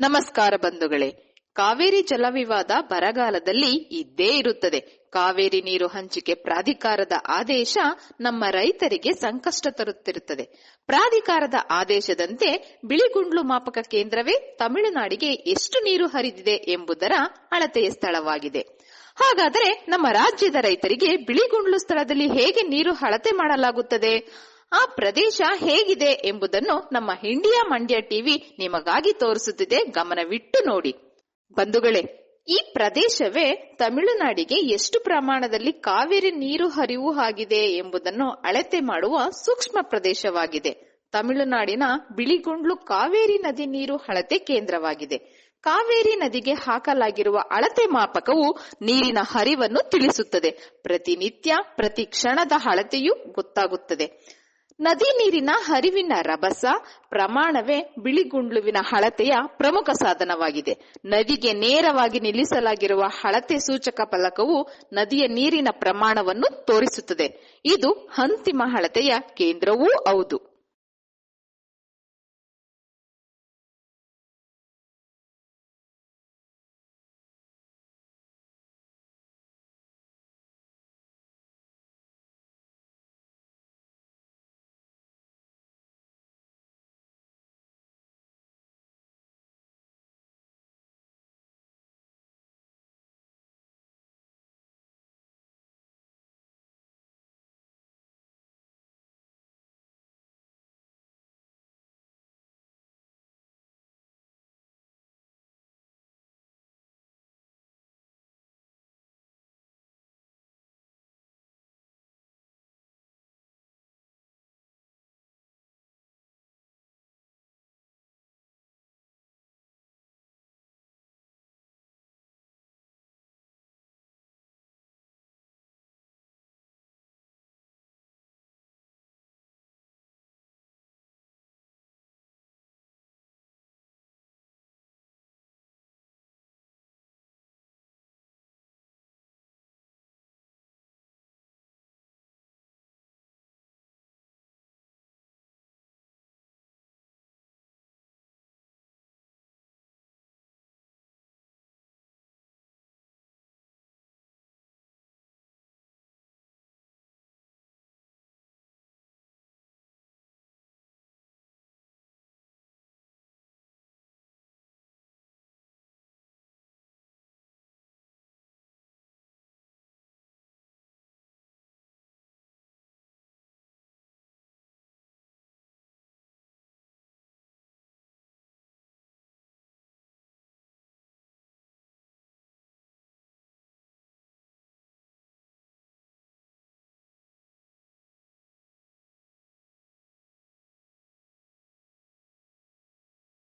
ನಮಸ್ಕಾರ ಬಂಧುಗಳೇ, ಕಾವೇರಿ ಜಲವಿವಾದ ಬರಗಾಲದಲ್ಲಿ ಇದ್ದೇ ಇರುತ್ತದೆ. ಕಾವೇರಿ ನೀರು ಹಂಚಿಕೆ ಪ್ರಾಧಿಕಾರದ ಆದೇಶ ನಮ್ಮ ರೈತರಿಗೆ ಸಂಕಷ್ಟ ತರುತ್ತಿರುತ್ತದೆ. ಪ್ರಾಧಿಕಾರದ ಆದೇಶದಂತೆ ಬಿಳಿಗುಂಡ್ಲು ಮಾಪಕ ಕೇಂದ್ರವೇ ತಮಿಳುನಾಡಿಗೆ ಎಷ್ಟು ನೀರು ಹರಿದಿದೆ ಎಂಬುದರ ಅಳತೆಯ ಸ್ಥಳವಾಗಿದೆ. ಹಾಗಾದರೆ ನಮ್ಮ ರಾಜ್ಯದ ರೈತರಿಗೆ ಬಿಳಿಗುಂಡ್ಲು ಸ್ಥಳದಲ್ಲಿ ಹೇಗೆ ನೀರು ಅಳತೆ ಮಾಡಲಾಗುತ್ತದೆ? ಆ ಪ್ರದೇಶ ಹೇಗಿದೆ ಎಂಬುದನ್ನು ನಮ್ಮ ಇಂಡಿಯಾ ಮಂಡ್ಯ ಟಿವಿ ನಿಮಗಾಗಿ ತೋರಿಸುತ್ತಿದೆ. ಗಮನವಿಟ್ಟು ನೋಡಿ. ಬಂಧುಗಳೇ, ಈ ಪ್ರದೇಶವೇ ತಮಿಳುನಾಡಿಗೆ ಎಷ್ಟು ಪ್ರಮಾಣದಲ್ಲಿ ಕಾವೇರಿ ನೀರು ಹರಿವು ಆಗಿದೆ ಎಂಬುದನ್ನು ಅಳತೆ ಮಾಡುವ ಸೂಕ್ಷ್ಮ ಪ್ರದೇಶವಾಗಿದೆ. ತಮಿಳುನಾಡಿನ ಬಿಳಿಗುಂಡ್ಲು ಕಾವೇರಿ ನದಿ ನೀರು ಅಳತೆ ಕೇಂದ್ರವಾಗಿದೆ. ಕಾವೇರಿ ನದಿಗೆ ಹಾಕಲಾಗಿರುವ ಅಳತೆ ಮಾಪಕವು ನೀರಿನ ಹರಿವನ್ನು ತಿಳಿಸುತ್ತದೆ. ಪ್ರತಿನಿತ್ಯ, ಪ್ರತಿ ಕ್ಷಣದ ಅಳತೆಯೂ ಗೊತ್ತಾಗುತ್ತದೆ. ನದಿ ನೀರಿನ ಹರಿವಿನ ರಭಸ ಪ್ರಮಾಣವೇ ಬಿಳಿಗುಂಡ್ಲುವಿನ ಹಳತೆಯ ಪ್ರಮುಖ ಸಾಧನವಾಗಿದೆ. ನದಿಗೆ ನೇರವಾಗಿ ನಿಲ್ಲಿಸಲಾಗಿರುವ ಹಳತೆ ಸೂಚಕ ಫಲಕವು ನದಿಯ ನೀರಿನ ಪ್ರಮಾಣವನ್ನು ತೋರಿಸುತ್ತದೆ. ಇದು ಅಂತಿಮ ಹಳತೆಯ ಕೇಂದ್ರವೂ ಹೌದು.